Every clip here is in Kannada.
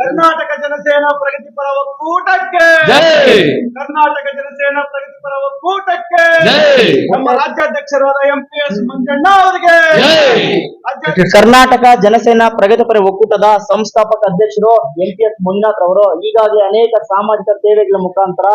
ಕರ್ನಾಟಕ ಜನಸೇನಾ ಪ್ರಗತಿಪರ ಒಕ್ಕೂಟಕ್ಕೆ. ಕರ್ನಾಟಕ ಜನಸೇನಾ ಪ್ರಗತಿಪರ ಒಕ್ಕೂಟಕ್ಕೆ. ನಮ್ಮ ರಾಜ್ಯಾಧ್ಯಕ್ಷರಾದ ಎಂ ಪಿ ಎಸ್ ಮಂಜಣ್ಣ ಅವರಿಗೆ. ಕರ್ನಾಟಕ ಜನಸೇನಾ ಪ್ರಗತಿಪರ ಒಕ್ಕೂಟದ ಸಂಸ್ಥಾಪಕ ಅಧ್ಯಕ್ಷರು ಎಂ ಪಿ ಎಸ್ ಮಂಜುನಾಥ್ ಅವರು ಈಗಾಗಲೇ ಅನೇಕ ಸಾಮಾಜಿಕ ಸೇವೆಗಳ ಮುಖಾಂತರ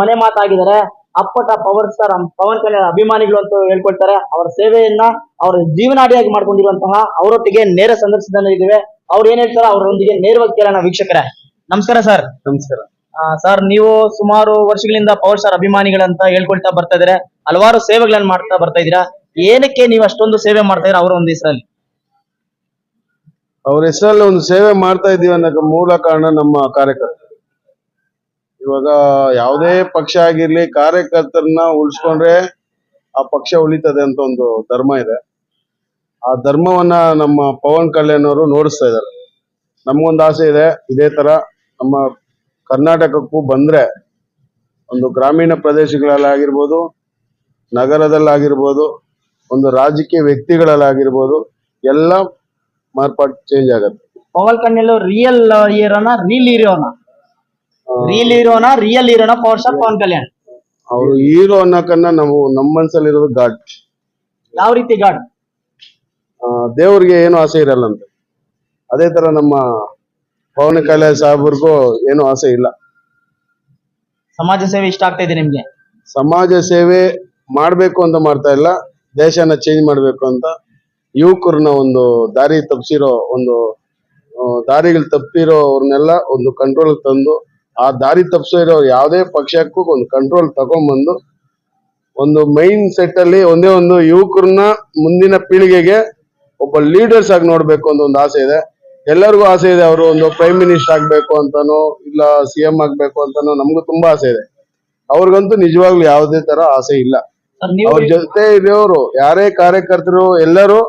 ಮನೆ ಮಾತಾಗಿದ್ದಾರೆ. ಅಪ್ಪಟ ಪವರ್ ಸ್ಟಾರ್ ಪವನ್ ಕಲ್ಯಾಣ ಅಭಿಮಾನಿಗಳು ಅಂತ ಹೇಳ್ಕೊಳ್ತಾರೆ. ಅವರ ಸೇವೆಯನ್ನ ಅವರ ಜೀವನಾಡಿಯಾಗಿ ಮಾಡ್ಕೊಂಡಿರುವಂತಹ ಅವರೊಟ್ಟಿಗೆ ನೇರ ಸಂದರ್ಶನದಲ್ಲಿದ್ದೇವೆ. ಅವ್ರು ಏನ್ ಹೇಳ್ತಾರ ಅವರೊಂದಿಗೆ ನೇರವಾಗಿ ಕೇಳೋಣ ವೀಕ್ಷಕರೇ. ನಮಸ್ಕಾರ ಸರ್. ನಮಸ್ಕಾರ. ಸರ್ ನೀವು ಸುಮಾರು ವರ್ಷಗಳಿಂದ ಪವರ್ ಸ್ಟಾರ್ ಅಭಿಮಾನಿಗಳಂತ ಹೇಳ್ಕೊಳ್ತಾ ಬರ್ತಾ ಇದ್ರೆ ಹಲವಾರು ಸೇವೆಗಳನ್ನ ಮಾಡ್ತಾ ಬರ್ತಾ ಇದೀರಾ ಏನಕ್ಕೆ ನೀವು ಅಷ್ಟೊಂದು ಸೇವೆ ಮಾಡ್ತಾ ಇದ್ದೀರಾ? ಅವರ ಒಂದು ಹೆಸರಲ್ಲಿ. ಅವ್ರ ಹೆಸರಲ್ಲಿ ಒಂದು ಸೇವೆ ಮಾಡ್ತಾ ಇದೀವಿ ಅನ್ನೋಕೆ ಮೂಲ ಕಾರಣ ನಮ್ಮ ಕಾರ್ಯಕರ್ತರು. ಇವಾಗ ಯಾವುದೇ ಪಕ್ಷ ಆಗಿರ್ಲಿ ಕಾರ್ಯಕರ್ತರನ್ನ ಉಳಿಸ್ಕೊಂಡ್ರೆ ಆ ಪಕ್ಷ ಉಳಿತದೆ ಅಂತ ಒಂದು ಧರ್ಮ ಇದೆ. ಆ ಧರ್ಮವನ್ನ ನಮ್ಮ ಪವನ್ ಕಲ್ಯಾಣ್ ಅವರು ನೋಡಿಸ್ತಾ ಇದ್ದಾರೆ. ನಮಗೊಂದು ಆಸೆ ಇದೆ ಇದೇ ತರ ನಮ್ಮ ಕರ್ನಾಟಕಕ್ಕೂ ಬಂದ್ರೆ ಒಂದು ಗ್ರಾಮೀಣ ಪ್ರದೇಶಗಳಲ್ಲಾಗಿರ್ಬೋದು ನಗರದಲ್ಲಾಗಿರ್ಬೋದು ಒಂದು ರಾಜಕೀಯ ವ್ಯಕ್ತಿಗಳಲ್ಲಾಗಿರ್ಬೋದು ಎಲ್ಲ ಮಾರ್ಪಾಟ್ ಚೇಂಜ್ ಆಗತ್ತೆ. ಪವನ್ ಕಲ್ಯಾಣ್ ರಿಯಲ್ ಹೀರೋನ ರೀಲ್ ಹೀರೋನ ರೀಲ್ ಹೀರೋನ ರಿಯಲ್ ಹೀರೋನ ಪವರ್ ಸ್ಟಾರ್ ಪವನ್ ಕಲ್ಯಾಣ್. ಅವರು ಹೀರೋ ಅನ್ನೋಕನ್ನ ನಾವು ನಮ್ಮ ಮನಸ್ಸಲ್ಲಿರೋದು ಗಾಡ್. ಯಾವ ರೀತಿ ಗಾಡ್? ದೇವ್ರಿಗೆ ಏನು ಆಸೆ ಇರಲ್ಲಂತೆ ಅದೇ ತರ ನಮ್ಮ ಪವನ ಕಲ್ಯಾಣ್ ಸಾಹೇಬ್ರಿಗೂ ಏನು ಆಸೆ ಇಲ್ಲ. ಸಮಾಜ ಸೇವೆ ಇಷ್ಟ ಆಗ್ತಾ ಇದೆ ನಿಮ್ಗೆ? ಸಮಾಜ ಸೇವೆ ಮಾಡ್ಬೇಕು ಅಂತ ಮಾಡ್ತಾ ಇಲ್ಲ. ದೇಶನ ಚೇಂಜ್ ಮಾಡ್ಬೇಕು ಅಂತ. ಯುವಕರನ್ನ ಒಂದು ದಾರಿ ತಪ್ಪಿಸಿರೋ ಒಂದು ದಾರಿಗಳು ತಪ್ಪಿರೋರ್ನೆಲ್ಲ ಒಂದು ಕಂಟ್ರೋಲ್ ತಂದು ಆ ದಾರಿ ತಪ್ಪಿಸಿರೋ ಯಾವುದೇ ಪಕ್ಷಕ್ಕೂ ಒಂದು ಕಂಟ್ರೋಲ್ ತಗೊಂಡ್ಬಂದು ಒಂದು ಮೈನ್ ಸೆಟ್ ಅಲ್ಲಿ ಒಂದೇ ಒಂದು ಯುವಕರನ್ನ ಮುಂದಿನ ಪೀಳಿಗೆಗೆ ಒಬ್ಬ ಲೀಡರ್ಸ್ ಆಗಿ ನೋಡ್ಬೇಕು ಅಂತ ಒಂದು ಆಸೆ ಇದೆ. ಎಲ್ಲರಿಗೂ ಆಸೆ ಇದೆ ಅವರು ಒಂದು ಪ್ರೈಮ್ ಮಿನಿಸ್ಟರ್ ಆಗ್ಬೇಕು ಅಂತಾನೋ ಇಲ್ಲ ಸಿ ಎಂ ಆಗ್ಬೇಕು ಅಂತಾನೋ ನಮಗೂ ತುಂಬಾ ಆಸೆ ಇದೆ. ಅವ್ರಿಗಂತೂ ನಿಜವಾಗ್ಲೂ ಯಾವುದೇ ತರ ಆಸೆ ಇಲ್ಲ. ಅವ್ರ ಜೊತೆ ಇರೋರು ಯಾರೇ ಕಾರ್ಯಕರ್ತರು ಎಲ್ಲರೂ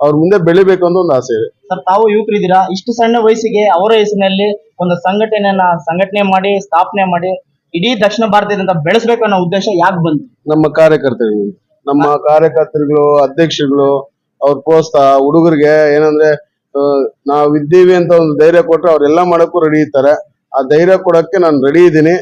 ಅವ್ರ ಮುಂದೆ ಬೆಳಿಬೇಕು ಅಂತ ಒಂದು ಆಸೆ ಇದೆ. ಸರ್ ತಾವು ಯುವಕರಿದ್ದೀರಾ? ಇಷ್ಟು ಸಣ್ಣ ವಯಸ್ಸಿಗೆ ಅವರ ಹೆಸರಿನಲ್ಲಿ ಒಂದು ಸಂಘಟನೆಯನ್ನ ಸಂಘಟನೆ ಮಾಡಿ ಸ್ಥಾಪನೆ ಮಾಡಿ ಇಡೀ ದಕ್ಷಿಣ ಭಾರತದಿಂದ ಬೆಳೆಸಬೇಕು ಅನ್ನೋ ಉದ್ದೇಶ ಯಾಕೆ ಬಂತು? ನಮ್ಮ ಕಾರ್ಯಕರ್ತರು ನಮ್ಮ ಕಾರ್ಯಕರ್ತರುಗಳು ಅಧ್ಯಕ್ಷರುಗಳು ಅವ್ರ ಪ್ರೋತ್ಸಾಹ ಹುಡುಗರಿಗೆ ಏನಂದ್ರೆ ನಾವ್ ಇದ್ದೀವಿ ಅಂತ ಒಂದು ಧೈರ್ಯ ಕೊಟ್ರೆ ಅವ್ರೆಲ್ಲ ಮಾಡಕ್ಕೂ ರೆಡಿ ಇರ್ತಾರೆ. ಆ ಧೈರ್ಯ ಕೊಡಕ್ಕೆ ನಾನು ರೆಡಿ ಇದ್ದೀನಿ.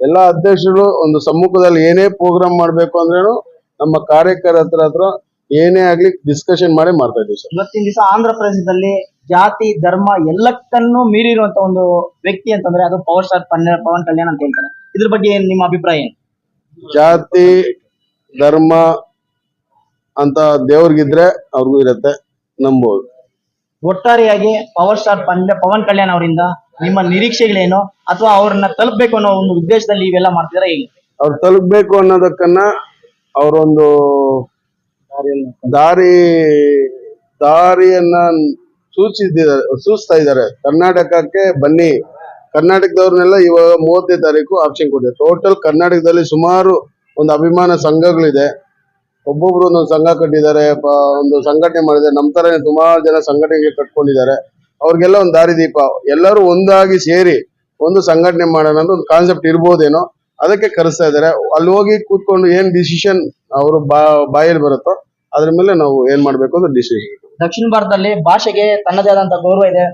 ಎಲ್ಲಾ ಅಧ್ಯಕ್ಷರು ಒಂದು ಸಮ್ಮುಖದಲ್ಲಿ ಏನೇ ಪ್ರೋಗ್ರಾಮ್ ಮಾಡ್ಬೇಕು ಅಂದ್ರೇನು ನಮ್ಮ ಕಾರ್ಯಕರ್ತರ ಹತ್ರ ಏನೇ ಆಗ್ಲಿ ಡಿಸ್ಕಷನ್ ಮಾಡಿ ಮಾಡ್ತಾ ಇದ್ದೀವಿ ಸರ್. ಇವತ್ತಿನ ದಿವಸ ಆಂಧ್ರ ಪ್ರದೇಶದಲ್ಲಿ ಜಾತಿ ಧರ್ಮ ಎಲ್ಲಕ್ಕನ್ನು ಮೀರಿರುವಂತ ಒಂದು ವ್ಯಕ್ತಿ ಅಂತಂದ್ರೆ ಅದು ಪವರ್ ಸ್ಟಾರ್ ಪನ್ನ- ಪವನ್ ಕಲ್ಯಾಣ್ ಅಂತ ಹೇಳ್ತಾರೆ. ಇದ್ರ ಬಗ್ಗೆ ಏನ್ ನಿಮ್ಮ ಅಭಿಪ್ರಾಯ ಏನು? ಜಾತಿ ಧರ್ಮ ಅಂತ ದೇವ್ರಿಗಿದ್ರೆ ಅವ್ರಿಗೂ ಇರತ್ತೆ ನಂಬೋದು. ಒಟ್ಟಾರೆಯಾಗಿ ಪವರ್ ಸ್ಟಾರ್ ಪಂದ್ಯ ಪವನ್ ಕಲ್ಯಾಣ್ ಅವರಿಂದ ನಿಮ್ಮ ನಿರೀಕ್ಷೆಗಳೇನು ಅಥವಾ ಅವ್ರನ್ನ ತಲುಪಬೇಕು ಅನ್ನೋ ಒಂದು ಉದ್ದೇಶದಲ್ಲಿ ಇವೆಲ್ಲ ಮಾಡ್ತಿದಾರೆ ಹೇಗೆ? ಅವ್ರು ತಲುಪಬೇಕು ಅನ್ನೋದಕ್ಕನ್ನ ಅವರೊಂದು ದಾರಿ ದಾರಿಯನ್ನ ಸೂಚಿಸಿದ್ದಾರೆ ಸೂಚಿಸ್ತಾ ಇದ್ದಾರೆ. ಕರ್ನಾಟಕಕ್ಕೆ ಬನ್ನಿ. ಕರ್ನಾಟಕದವ್ರನ್ನೆಲ್ಲ ಇವಾಗ ಮೂವತ್ತನೇ ತಾರೀಕು ಆಪ್ಷನ್ ಕೊಟ್ಟಿದೆ. ಟೋಟಲ್ ಕರ್ನಾಟಕದಲ್ಲಿ ಸುಮಾರು ಒಂದು ಅಭಿಮಾನ ಸಂಘಗಳಿದೆ. ಒಬ್ಬೊಬ್ರು ಒಂದೊಂದು ಸಂಘ ಕಟ್ಟಿದ್ದಾರೆ ಒಂದು ಸಂಘಟನೆ ಮಾಡಿದ್ದಾರೆ. ನಮ್ಮ ತರ ಸುಮಾರು ಜನ ಸಂಘಟನೆಗೆ ಕಟ್ಕೊಂಡಿದ್ದಾರೆ. ಅವ್ರಿಗೆಲ್ಲ ಒಂದು ದಾರಿದೀಪ ಎಲ್ಲರೂ ಒಂದಾಗಿ ಸೇರಿ ಒಂದು ಸಂಘಟನೆ ಮಾಡೋಣ ಅಂತ ಒಂದು ಕಾನ್ಸೆಪ್ಟ್ ಇರ್ಬೋದೇನೋ, ಅದಕ್ಕೆ ಕರೆಸ್ತಾ ಇದ್ದಾರೆ. ಅಲ್ಲಿ ಹೋಗಿ ಕೂತ್ಕೊಂಡು ಏನ್ ಡಿಸಿಷನ್ ಅವರು ಬಾ, ಬಾಯಲ್ಲಿ ಬರುತ್ತೋ, ಅದ್ರ ಮೇಲೆ ನಾವು ಏನ್ ಮಾಡ್ಬೇಕು ಅಂತ ಡಿಸಿಷನ್ ದಕ್ಷಿಣ ಭಾರತದಲ್ಲಿ ಭಾಷೆಗೆ ತನ್ನದೇ ಆದಂತ ಗೌರವ ಇದೆ.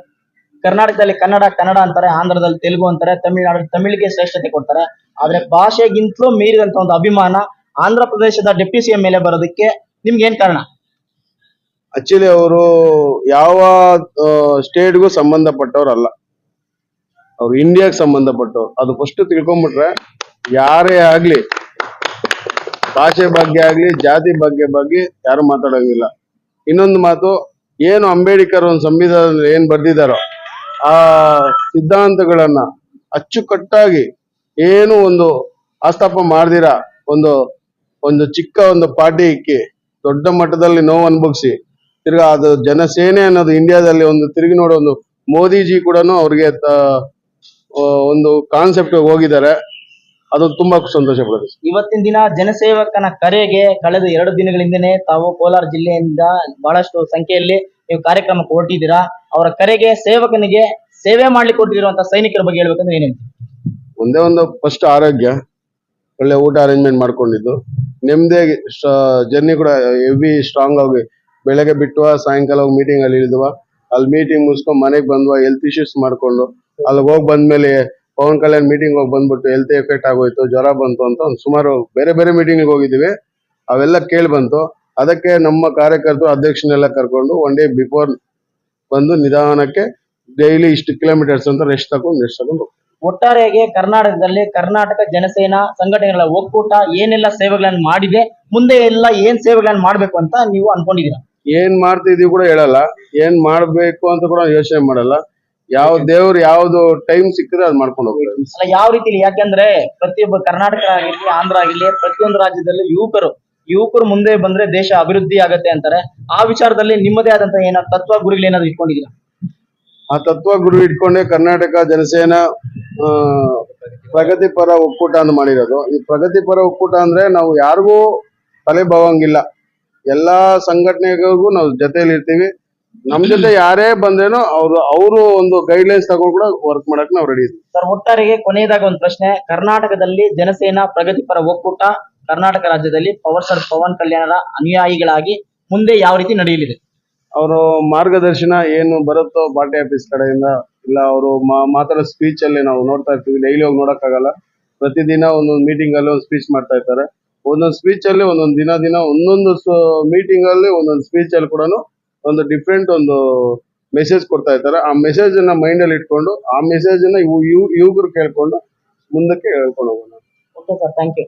ಕರ್ನಾಟಕದಲ್ಲಿ ಕನ್ನಡ ಕನ್ನಡ ಅಂತಾರೆ, ಆಂಧ್ರದಲ್ಲಿ ತೆಲುಗು ಅಂತಾರೆ, ತಮಿಳುನಾಡು, ತಮಿಳಿಗೆ ಶ್ರೇಷ್ಠತೆ ಕೊಡ್ತಾರೆ. ಆದ್ರೆ ಭಾಷೆಗಿಂತಲೂ ಮೀರಿದಂತ ಒಂದು ಅಭಿಮಾನ ಆಂಧ್ರ ಪ್ರದೇಶದ ಡೆಪ್ಟಿ ಸಿಎಂ ಮೇಲೆ ಬರೋದಕ್ಕೆ ನಿಮ್ಗೆ ಏನ್ ಕಾರಣ? ಆಕ್ಚುಲಿ ಅವರು ಯಾವ ಸ್ಟೇಟ್ಗೂ ಸಂಬಂಧಪಟ್ಟವ್ರಲ್ಲ. ಅವ್ರು ಇಂಡಿಯಾಗೆ ಸಂಬಂಧಪಟ್ಟವ್ರು. ಅದು ಫಸ್ಟ್ ತಿಳ್ಕೊಂಡ್ಬಿಟ್ರೆ ಯಾರೇ ಆಗ್ಲಿ, ಭಾಷೆ ಬಗ್ಗೆ ಆಗ್ಲಿ, ಜಾತಿ ಬಗ್ಗೆ ಬಗ್ಗೆ ಯಾರು ಮಾತಾಡೋಂಗಿಲ್ಲ. ಇನ್ನೊಂದು ಮಾತು, ಏನು ಅಂಬೇಡ್ಕರ್ ಒಂದು ಸಂವಿಧಾನ ಏನ್ ಬರ್ದಿದಾರೋ ಆ ಸಿದ್ಧಾಂತಗಳನ್ನ ಅಚ್ಚುಕಟ್ಟಾಗಿ ಏನು ಒಂದು ಆಸ್ತಾಪ ಮಾಡ್ದಿರ ಒಂದು ಒಂದು ಚಿಕ್ಕ ಒಂದು ಪಾರ್ಟಿ ಇಕ್ಕಿ ದೊಡ್ಡ ಮಟ್ಟದಲ್ಲಿ ನೋವು ಅನುಭವಿಸಿ ತಿರ್ಗಾ ಅದು ಜನಸೇನೆ ಅನ್ನೋದು ಇಂಡಿಯಾದಲ್ಲಿ ಒಂದು ತಿರುಗಿ ನೋಡೋ ಒಂದು ಮೋದಿಜಿ ಕೂಡ ಅವ್ರಿಗೆ ಒಂದು ಕಾನ್ಸೆಪ್ಟ್ ಹೋಗಿದ್ದಾರೆ. ಅದು ತುಂಬಾ ಸಂತೋಷ ಪಡುತ್ತೆ. ಇವತ್ತಿನ ದಿನ ಜನಸೇವಕನ ಕರೆಗೆ ಕಳೆದ ಎರಡು ದಿನಗಳಿಂದನೇ ತಾವು ಕೋಲಾರ ಜಿಲ್ಲೆಯಿಂದ ಬಹಳಷ್ಟು ಸಂಖ್ಯೆಯಲ್ಲಿ ನೀವು ಕಾರ್ಯಕ್ರಮ ಕೊಟ್ಟಿದ್ದೀರಾ ಅವರ ಕರೆಗೆ ಸೇವಕನಿಗೆ ಸೇವೆ ಮಾಡ್ಲಿಕ್ಕೆ ಕೊಟ್ಟಿರುವಂತಹ ಸೈನಿಕರ ಬಗ್ಗೆ ಹೇಳ್ಬೇಕಂದ್ರೆ ಏನೇನು ಒಂದೇ ಒಂದು ಫಸ್ಟ್ ಆರೋಗ್ಯ. ಒಳ್ಳೆ ಊಟ ಅರೇಂಜ್ಮೆಂಟ್ ಮಾಡ್ಕೊಂಡಿದ್ದು. ನೆಮ್ಮದಿಯಾಗಿ ಜರ್ನಿ ಕೂಡ ಹೆವಿ ಸ್ಟ್ರಾಂಗ್ ಆಗಿ ಬೆಳಗ್ಗೆ ಬಿಟ್ಟುವ ಸಾಯಂಕಾಲ ಹೋಗಿ ಮೀಟಿಂಗ್ ಅಲ್ಲಿ ಇಳಿದ್ವ. ಅಲ್ಲಿ ಮೀಟಿಂಗ್ ಮುಗಿಸ್ಕೊಂಡು ಮನೆಗೆ ಬಂದ್ವ ಹೆಲ್ತ್ ಇಶ್ಯೂಸ್ ಮಾಡ್ಕೊಂಡು. ಅಲ್ಲಿ ಹೋಗಿ ಬಂದ್ಮೇಲೆ ಪವನ್ ಕಲ್ಯಾಣ್ ಮೀಟಿಂಗ್ ಹೋಗಿ ಬಂದ್ಬಿಟ್ಟು ಹೆಲ್ತ್ ಎಫೆಕ್ಟ್ ಆಗೋಯ್ತು, ಜ್ವರ ಬಂತು ಅಂತ ಒಂದು ಸುಮಾರು ಬೇರೆ ಬೇರೆ ಮೀಟಿಂಗ್ ಹೋಗಿದ್ದೀವಿ ಅವೆಲ್ಲ ಕೇಳಿ ಬಂತು. ಅದಕ್ಕೆ ನಮ್ಮ ಕಾರ್ಯಕರ್ತರು, ಅಧ್ಯಕ್ಷನೆಲ್ಲ ಕರ್ಕೊಂಡು ಒನ್ ಡೇ ಬಿಫೋರ್ ಬಂದು ನಿಧಾನಕ್ಕೆ ಡೈಲಿ ಇಷ್ಟು ಕಿಲೋಮೀಟರ್ಸ್ ಅಂತ ರೆಸ್ಟ್ ತಗೊಂಡು ರೆಸ್ಟ್ ತಗೊಂಡು. ಒಟ್ಟಾರೆಯಾಗಿ ಕರ್ನಾಟಕದಲ್ಲಿ ಕರ್ನಾಟಕ ಜನಸೇನಾ ಸಂಘಟನೆಗಳ ಒಕ್ಕೂಟ ಏನೆಲ್ಲ ಸೇವೆಗಳನ್ನು ಮಾಡಿದೆ ಮುಂದೆ ಎಲ್ಲ ಏನ್ ಸೇವೆಗಳನ್ನು ಮಾಡ್ಬೇಕು ಅಂತ ನೀವು ಅನ್ಕೊಂಡಿದ್ದೀರಾ? ಏನ್ ಮಾಡ್ತಿದೀವಿ ಕೂಡ ಹೇಳಲ್ಲ. ಏನ್ ಮಾಡ್ಬೇಕು ಅಂತ ಕೂಡ ಯೋಚನೆ ಮಾಡಲ್ಲ. ಯಾವ ದೇವ್ರು ಯಾವ್ದು ಟೈಮ್ ಸಿಕ್ಕಿದ್ರೆ ಅದ್ ಮಾಡ್ಕೊಂಡು ಹೋಗ್ತಾರೆ. ಅಲ್ಲ ಯಾವ ರೀತಿ ಯಾಕೆಂದ್ರೆ ಪ್ರತಿಯೊಬ್ಬ ಕರ್ನಾಟಕ ಆಗಿರ್ಲಿ ಆಂಧ್ರ ಆಗಿರ್ಲಿ ಪ್ರತಿಯೊಂದು ರಾಜ್ಯದಲ್ಲಿ ಯುವಕರು ಯುವಕರು ಮುಂದೆ ಬಂದ್ರೆ ದೇಶ ಅಭಿವೃದ್ಧಿ ಆಗತ್ತೆ ಅಂತಾರೆ. ಆ ವಿಚಾರದಲ್ಲಿ ನಿಮ್ಮದೇ ಆದಂತಹ ಏನಾದ್ರು ತತ್ವ ಗುರಿಗಳು ಏನಾದ್ರು ಇಟ್ಕೊಂಡಿದ್ದೀರಾ? ಆ ತತ್ವ ಗುರು ಇಟ್ಕೊಂಡೆ ಕರ್ನಾಟಕ ಜನಸೇನಾ ಪ್ರಗತಿಪರ ಒಕ್ಕೂಟ ಅಂತ ಮಾಡಿರೋದು. ಈ ಪ್ರಗತಿಪರ ಒಕ್ಕೂಟ ಅಂದ್ರೆ ನಾವು ಯಾರಿಗೂ ತಲೆ ಬಾವಂಗಿಲ್ಲ. ಎಲ್ಲಾ ಸಂಘಟನೆಗಳಿಗೂ ನಾವು ಜೊತೆಯಲ್ಲಿ ಇರ್ತೀವಿ. ನಮ್ ಜೊತೆ ಯಾರೇ ಬಂದ್ರೇನೋ ಅವ್ರು ಅವರು ಒಂದು ಗೈಡ್ಲೈನ್ಸ್ ತಗೊಂಡು ಕೂಡ ವರ್ಕ್ ಮಾಡಕ್ ನಾವು ರೆಡಿ ಇದ್ದೀವಿ. ಸರ್ ಒಟ್ಟಾರೆಗೆ ಕೊನೆಯದಾಗ ಒಂದು ಪ್ರಶ್ನೆ. ಕರ್ನಾಟಕದಲ್ಲಿ ಜನಸೇನಾ ಪ್ರಗತಿಪರ ಒಕ್ಕೂಟ ಕರ್ನಾಟಕ ರಾಜ್ಯದಲ್ಲಿ ಪವರ್ ಸರ್ ಪವನ್ ಕಲ್ಯಾಣರ ಅನುಯಾಯಿಗಳಾಗಿ ಮುಂದೆ ಯಾವ ರೀತಿ ನಡೆಯಲಿದೆ? ಅವರು ಮಾರ್ಗದರ್ಶನ ಏನು ಬರುತ್ತೋ ಪಾರ್ಟಿ ಆಫೀಸ್ ಕಡೆಯಿಂದ ಇಲ್ಲ, ಅವರು ಮಾತಾಡೋ ಸ್ಪೀಚ್ ಅಲ್ಲಿ ನಾವು ನೋಡ್ತಾ ಇರ್ತೀವಿ. ಡೈಲಿ ಹೋಗಿ ನೋಡಕ್ಕಾಗಲ್ಲ. ಪ್ರತಿದಿನ ಒಂದೊಂದು ಮೀಟಿಂಗ್ ಅಲ್ಲಿ ಒಂದು ಸ್ಪೀಚ್ ಮಾಡ್ತಾ ಇರ್ತಾರೆ. ಒಂದೊಂದು ಸ್ಪೀಚ್ ಅಲ್ಲಿ ಒಂದೊಂದು ದಿನ ದಿನ ಒಂದೊಂದು ಮೀಟಿಂಗ್ ಅಲ್ಲಿ ಒಂದೊಂದು ಸ್ಪೀಚ್ ಅಲ್ಲಿ ಕೂಡ ಒಂದು ಡಿಫ್ರೆಂಟ್ ಒಂದು ಮೆಸೇಜ್ ಕೊಡ್ತಾ ಇರ್ತಾರೆ. ಆ ಮೆಸೇಜ್ ಅನ್ನ ಮೈಂಡ್ ಅಲ್ಲಿ ಇಟ್ಕೊಂಡು, ಆ ಮೆಸೇಜ್ ಅನ್ನ ಯುವಕರು ಕೇಳ್ಕೊಂಡು, ಮುಂದಕ್ಕೆ ಹೇಳ್ಕೊಂಡು ಹೋಗೋಣ. Okay thank you